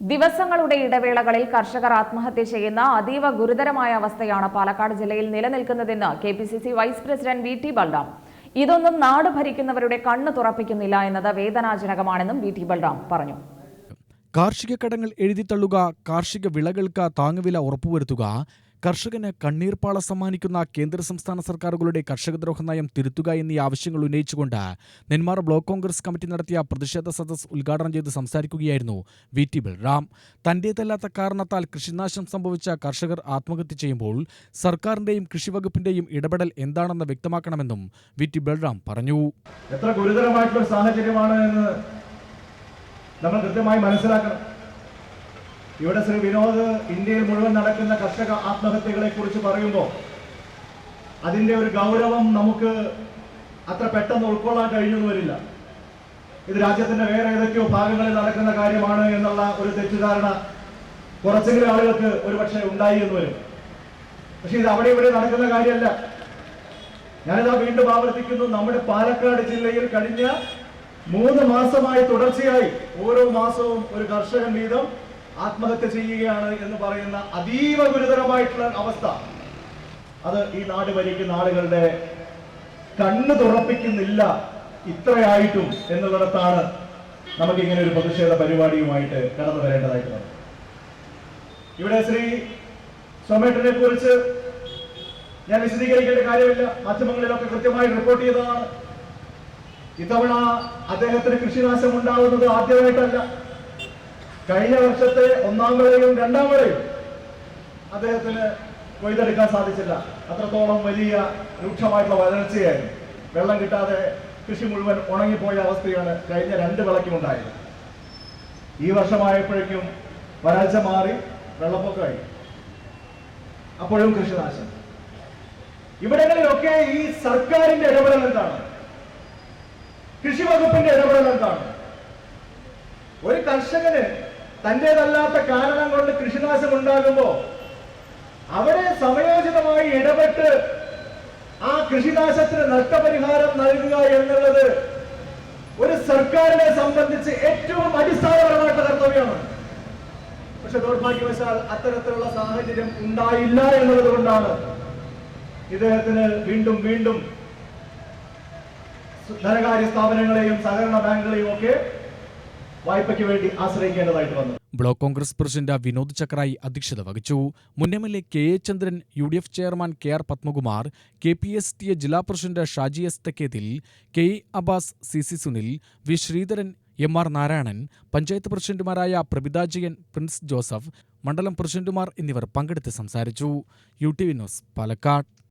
ദിവസങ്ങളുടെ ഇടവേളകളിൽ കർഷകർ ആത്മഹത്യ ചെയ്യുന്ന അതീവ ഗുരുതരമായ അവസ്ഥയാണ് പാലക്കാട് ജില്ലയിൽ നിലനിൽക്കുന്നതെന്ന് K P C C vice president V T Balram. ഇതൊന്നും നാട് ഭരിക്കുന്നവരുടെ കണ്ണ് തുറപ്പിക്കുന്നില്ല എന്നത് വേദനാജനകമാണെന്നും വി ടി ബൽറാം പറഞ്ഞു. കാർഷിക കടങ്ങൾ എഴുതിത്തള്ളുക കാർഷിക വിളകൾക്ക് താങ്ങുവില ഉറപ്പുവരുത്തുക കർഷകന് കണ്ണീർപ്പാള സമ്മാനിക്കുന്ന കേന്ദ്ര സംസ്ഥാന സർക്കാരുകളുടെ കർഷകദ്രോഹ നയം തിരുത്തുക എന്നീ ആവശ്യങ്ങൾ ഉന്നയിച്ചുകൊണ്ട് നെന്മാറ ബ്ലോക്ക് കോൺഗ്രസ് കമ്മിറ്റി നടത്തിയ പ്രതിഷേധ സദസ് ഉദ്ഘാടനം ചെയ്ത് സംസാരിക്കുകയായിരുന്നു വി ടി ബൽറാം. തന്റേതല്ലാത്ത കാരണത്താൽ കൃഷിനാശം സംഭവിച്ച കർഷകർ ആത്മഹത്യ ചെയ്യുമ്പോൾ സർക്കാരിന്റെയും കൃഷിവകുപ്പിന്റെയും ഇടപെടൽ എന്താണെന്ന് വ്യക്തമാക്കണമെന്നും വി ടി ബൽറാം പറഞ്ഞു. എത്ര ഗുരുതരമായിട്ടുള്ള സാഹചര്യമാണ് നമ്മൾ കൃത്യമായി മനസ്സിലാക്കണം. ഇവിടെ ശ്രീ വിനോദ് ഇന്ത്യയിൽ മുഴുവൻ നടക്കുന്ന കർഷക ആത്മഹത്യകളെ കുറിച്ച് പറയുമ്പോൾ അതിന്റെ ഒരു ഗൗരവം നമുക്ക് അത്ര പെട്ടെന്ന് ഉൾക്കൊള്ളാൻ കഴിഞ്ഞെന്ന് വരില്ല. ഇത് രാജ്യത്തിന്റെ വേറെ ഏതൊക്കെയോ ഭാഗങ്ങളിൽ നടക്കുന്ന കാര്യമാണ് എന്നുള്ള ഒരു തെറ്റിദ്ധാരണ കുറച്ചെങ്കിലും ആളുകൾക്ക് ഒരുപക്ഷെ ഉണ്ടായി എന്ന് വരും. പക്ഷെ ഇത് അവിടെ ഇവിടെ നടക്കുന്ന കാര്യമല്ല. ഞാനിതാ വീണ്ടും ആവർത്തിക്കുന്നു നമ്മുടെ പാലക്കാട് ജില്ലയിൽ കഴിഞ്ഞ മൂന്ന് മാസമായി തുടർച്ചയായി ഓരോ മാസവും ഒരു കർഷകൻ വീതം ആത്മഹത്യ ചെയ്യുകയാണ് എന്ന് പറയുന്ന അതീവ ഗുരുതരമായിട്ടുള്ള അവസ്ഥ. അത് ഈ നാട് ഭരിക്കുന്ന ആളുകളുടെ കണ്ണ് തുറപ്പിക്കുന്നില്ല ഇത്രയായിട്ടും എന്നുള്ളിടത്താണ് നമുക്ക് ഇങ്ങനെ ഒരു പ്രതിഷേധ പരിപാടിയുമായിട്ട് കടന്നു വരേണ്ടതായിട്ടുള്ളത് ഇവിടെ ശ്രീ സോമേട്ടനെ കുറിച്ച് ഞാൻ വിശദീകരിക്കേണ്ട കാര്യമില്ല. മാധ്യമങ്ങളിലൊക്കെ കൃത്യമായി റിപ്പോർട്ട് ചെയ്തതാണ്. ഇത്തവണ അദ്ദേഹത്തിന് കൃഷിനാശം ഉണ്ടാവുന്നത് ആദ്യമായിട്ടല്ല. കഴിഞ്ഞ വർഷത്തെ ഒന്നാം വിളയും രണ്ടാം വിളയും അദ്ദേഹത്തിന് കൊയ്തെടുക്കാൻ സാധിച്ചില്ല. അത്രത്തോളം വലിയ രൂക്ഷമായിട്ടുള്ള വരൾച്ചയായിരുന്നു. വെള്ളം കിട്ടാതെ കൃഷി മുഴുവൻ ഉണങ്ങിപ്പോയ അവസ്ഥയാണ് കഴിഞ്ഞ രണ്ട് വിളയ്ക്കും ഉണ്ടായത്. ഈ വർഷമായപ്പോഴേക്കും വരൾച്ച മാറി വെള്ളപ്പൊക്കമായി അപ്പോഴും കൃഷിനാശം. ഇവിടങ്ങളിലൊക്കെ ഈ സർക്കാരിന്റെ ഇടപെടൽ എന്താണ്? കൃഷി വകുപ്പിന്റെ ഇടപെടൽ എന്താണ്? ഒരു കർഷകന് തന്റേതല്ലാത്ത കാരണം കൊണ്ട് കൃഷിനാശം ഉണ്ടാകുമ്പോ അവരെ സമയോചിതമായി ഇടപെട്ട് ആ കൃഷിനാശത്തിന് നഷ്ടപരിഹാരം നൽകുക എന്നുള്ളത് ഒരു സർക്കാരിനെ സംബന്ധിച്ച് ഏറ്റവും അടിസ്ഥാനപരമായിട്ട് കർത്തവ്യമാണ്. പക്ഷെ ദൗർഭാഗ്യവശാൽ അത്തരത്തിലുള്ള സാഹചര്യം ഉണ്ടായില്ല എന്നുള്ളത് കൊണ്ടാണ് ഇദ്ദേഹത്തിന് വീണ്ടും വീണ്ടും ധനകാര്യ സ്ഥാപനങ്ങളെയും സഹകരണ ബാങ്കുകളെയും ഒക്കെ വായ്പയ്ക്ക് വേണ്ടി ആശ്രയിക്കേണ്ടതായിട്ട് വന്നു. ബ്ലോക്ക് കോൺഗ്രസ് പ്രസിഡന്റ് വിനോദ് ചക്രായി അധ്യക്ഷത വഹിച്ചു. മുൻ M L A K A Chandran U D F chairman K R Padmakumar K P S T A ജില്ലാ president Shaji S Thakkethil K Abbas C C Sunil V Sreedharan M R Narayanan panchayat പ്രസിഡന്റുമാരായ Prabhitha Jayan Prince Joseph മണ്ഡലം പ്രസിഡന്റുമാർ എന്നിവർ പങ്കെടുത്ത് സംസാരിച്ചു. U T V news Palakkad.